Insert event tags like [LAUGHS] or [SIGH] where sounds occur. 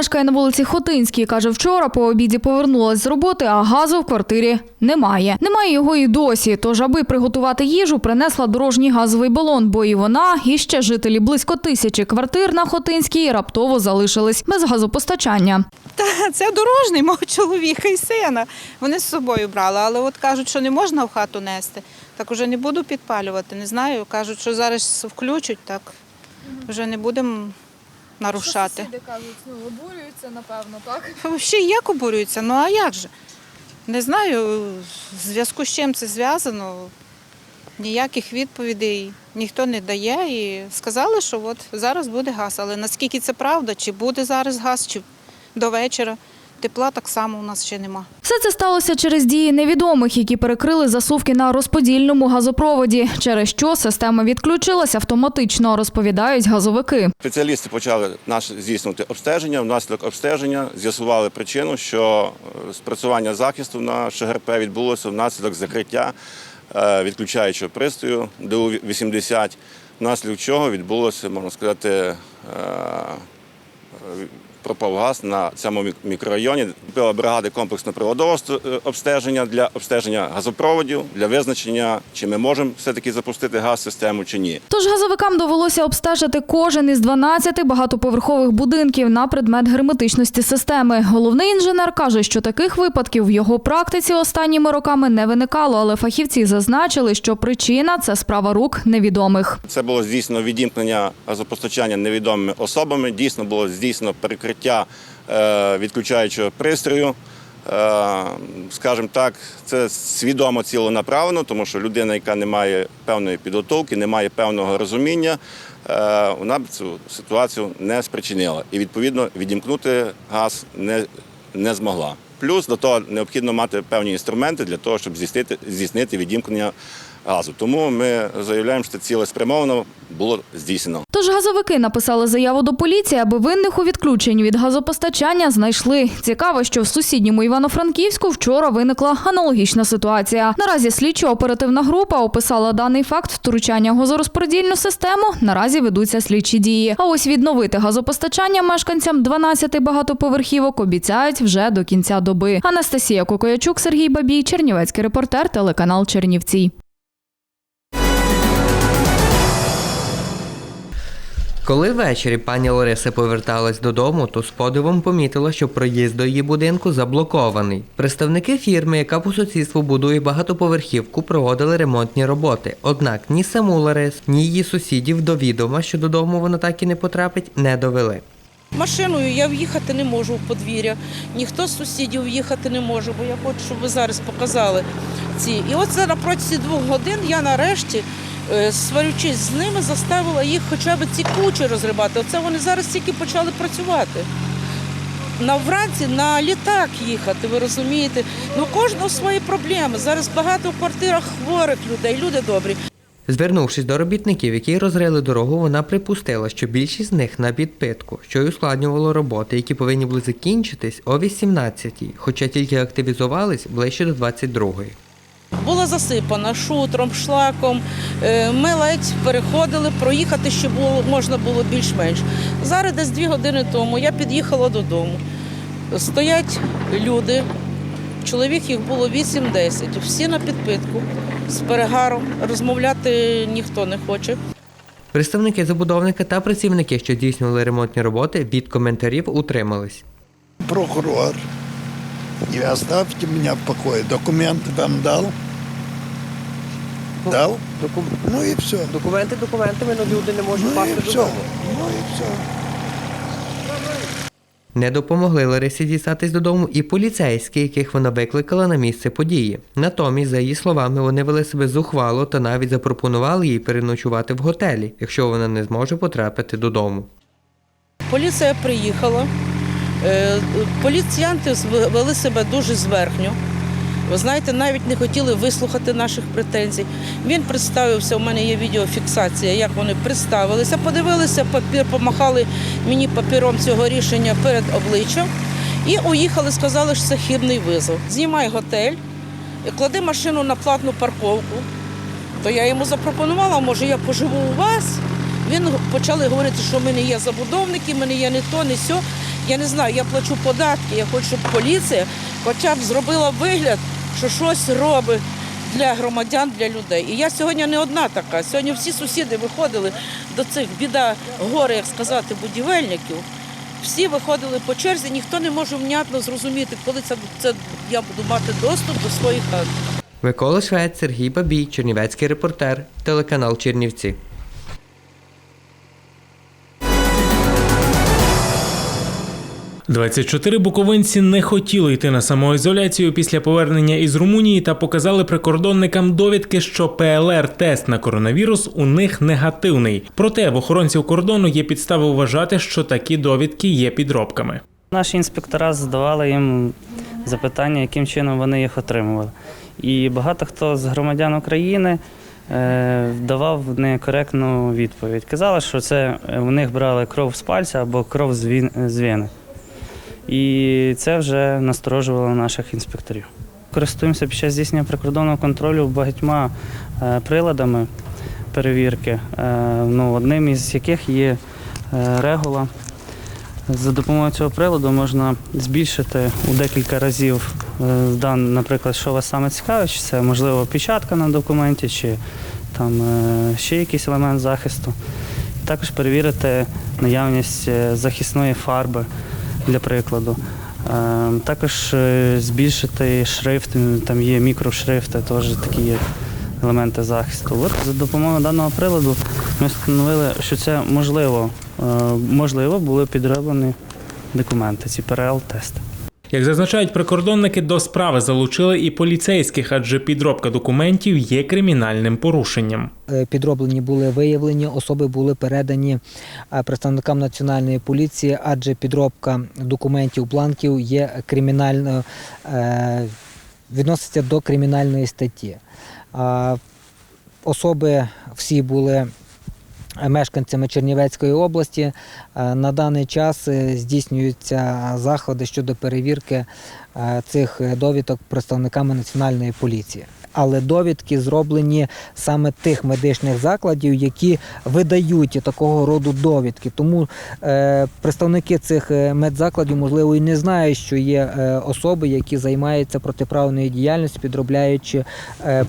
мешкає на вулиці Хотинській. Каже, вчора по обіді повернулась з роботи, а газу в квартирі немає. Немає його і досі. Тож, аби приготувати їжу, принесла дорожній газовий балон, бо і вона, і ще жителі близько тисячі квартир на Хотинській раптово залишились без газопостачання. Та це дорожний мого чоловіка і сина. Вони з собою брали, але от кажуть, що не можна в хату нести. Так уже не буду підпалювати. Не знаю. Кажуть, що зараз включать, так вже не будемо нарушати. Сусіди кажуть, ну обурюються, напевно, так? [LAUGHS] Ще як обурюються, ну а як же? Не знаю, в зв'язку з чим це зв'язано. Ніяких відповідей ніхто не дає. І сказали, що от зараз буде газ. Але наскільки це правда, чи буде зараз газ, чи до вечора. Тепла так само у нас ще нема. Все це сталося через дії невідомих, які перекрили засувки на розподільному газопроводі, через що система відключилась автоматично, розповідають газовики. Спеціалісти почали наш здійснювати обстеження. Внаслідок обстеження з'ясували причину, що е, спрацювання захисту на ШГРП відбулося внаслідок закриття е, відключаючого пристрою ДУ-80, внаслідок чого відбулося, можна сказати, е, пропав газ на цьому мікрорайоні. Купила бригади комплексно-приладового е, обстеження для обстеження газопроводів, для визначення, чи ми можемо все-таки запустити газ-систему чи ні. Тож газовикам довелося обстежити кожен із 12 багатоповерхових будинків на предмет герметичності системи. Головний інженер каже, що таких випадків в його практиці останніми роками не виникало, але фахівці зазначили, що причина це справа рук невідомих. Це було здійснено відімкнення газопостачання невідомими особами. Дійсно було здійснено перекриття е, відключаючого пристрою. Е, Скажімо так, це свідомо ціленаправлено, тому що людина, яка не має певної підготовки, не має певного розуміння, е, вона б цю ситуацію не спричинила. І відповідно відімкнути газ не, не змогла. Плюс до того необхідно мати певні інструменти для того, щоб здійснити, здійснити відімкнення газу. Тому ми заявляємо, що цілеспрямовано було здійснено. Тож газовики написали заяву до поліції, аби винних у відключенні від газопостачання знайшли. Цікаво, що в сусідньому Івано-Франківську вчора виникла аналогічна ситуація. Наразі слідчо-оперативна група описала даний факт втручання в газорозподільну систему. Наразі ведуться слідчі дії. А ось відновити газопостачання мешканцям 12 багатоповерхівок обіцяють вже до кінця доби. Анастасія Кокоячук, Сергій Бабій, Чернівецький репортер, телеканал Чернівці. Коли ввечері пані Лариса поверталась додому, то з подивом помітила, що проїзд до її будинку заблокований. Представники фірми, яка по сусідству будує багатоповерхівку, проводили ремонтні роботи. Однак ні саму Ларис, ні її сусідів до відома, що додому вона так і не потрапить, не довели. Машиною я в'їхати не можу в подвір'я, ніхто з сусідів в'їхати не може, бо я хочу, щоб ви зараз показали ці. І от на протязі двох годин я нарешті, сварючись з ними, заставила їх хоча б ці кучі розрибати. Оце вони зараз тільки почали працювати. На вранці на літак їхати, ви розумієте? Ну кожного свої проблеми. Зараз багато в квартирах хворих людей, люди добрі. Звернувшись до робітників, які розрили дорогу, вона припустила, що більшість з них на підпитку, що й ускладнювало роботи, які повинні були закінчитись о 18-й, хоча тільки активізувались ближче до 22-ї. Була засипана шутром, шлаком. Е, Ми ледь переходили, проїхати ще було, можна було більш-менш. Зараз десь дві години тому я під'їхала додому. Стоять люди, чоловік їх було 8-10, всі на підпитку з перегаром. Розмовляти ніхто не хоче. Представники забудовника та працівники, що здійснювали ремонтні роботи, від коментарів утримались. прокурор. И оставьте меня в покое. Документы вам дал? Дал? Ну и все. Документи документами, але люди не можуть Ну пасти все. додому. Ну и все. Не допомогли Ларисі дістатись додому і поліцейські, яких вона викликала на місце події. Натомість, за її словами, вони вели себе зухвало та навіть запропонували їй переночувати в готелі, якщо вона не зможе потрапити додому. Поліція приїхала. Е, Поліціянти вели себе дуже зверхньо. Ви знаєте, навіть не хотіли вислухати наших претензій. Він представився, у мене є відеофіксація, як вони представилися, подивилися папір, помахали мені папіром цього рішення перед обличчям і уїхали, сказали, що це хибний визов. Знімай готель, клади машину на платну парковку. То я йому запропонувала, може я поживу у вас. Він почали говорити, що ми не є забудовники, ми не є не то, не сьо. Я не знаю, я плачу податки, я хочу, щоб поліція хоча б зробила вигляд, що щось робить для громадян, для людей. І я сьогодні не одна така. Сьогодні всі сусіди виходили до цих біда, гори, як сказати, будівельників. Всі виходили по черзі, ніхто не може внятно зрозуміти, коли це, це я буду мати доступ до своїх хат. Микола Швець, Сергій Бабій, Чернівецький репортер, телеканал Чернівці. – 24 буковинці не хотіли йти на самоізоляцію після повернення із Румунії та показали прикордонникам довідки, що ПЛР-тест на коронавірус у них негативний. Проте в охоронців кордону є підстави вважати, що такі довідки є підробками. Наші інспектора задавали їм запитання, яким чином вони їх отримували. І багато хто з громадян України е, давав некоректну відповідь. Казали, що це е, у них брали кров з пальця або кров з він- з вени. І це вже насторожувало наших інспекторів. Користуємося під час здійснення прикордонного контролю багатьма е, приладами перевірки, е, ну, одним із яких є е, регула. За допомогою цього приладу можна збільшити у декілька разів дан, наприклад, що вас саме цікавить, чи це можливо печатка на документі, чи там ще якийсь елемент захисту. Також перевірити наявність захисної фарби для прикладу. Е, Також е, збільшити шрифт, там є мікрошрифти, теж такі є елементи захисту. От за допомогою даного приладу ми встановили, що це можливо, е, можливо були підроблені документи, ці ПРЛ-тести. Як зазначають прикордонники, до справи залучили і поліцейських, адже підробка документів є кримінальним порушенням. Е, підроблені були виявлені, особи були передані е, представникам національної поліції, адже підробка документів бланків є кримінальною, е, відноситься до кримінальної статті. Особи всі були мешканцями Чернівецької області. Е, На даний час е, здійснюються заходи щодо перевірки е, цих довідок представниками національної поліції. Але довідки зроблені саме тих медичних закладів, які видають такого роду довідки. Тому е, представники цих медзакладів, можливо, і не знають, що є особи, які займаються протиправною діяльністю, підробляючи е,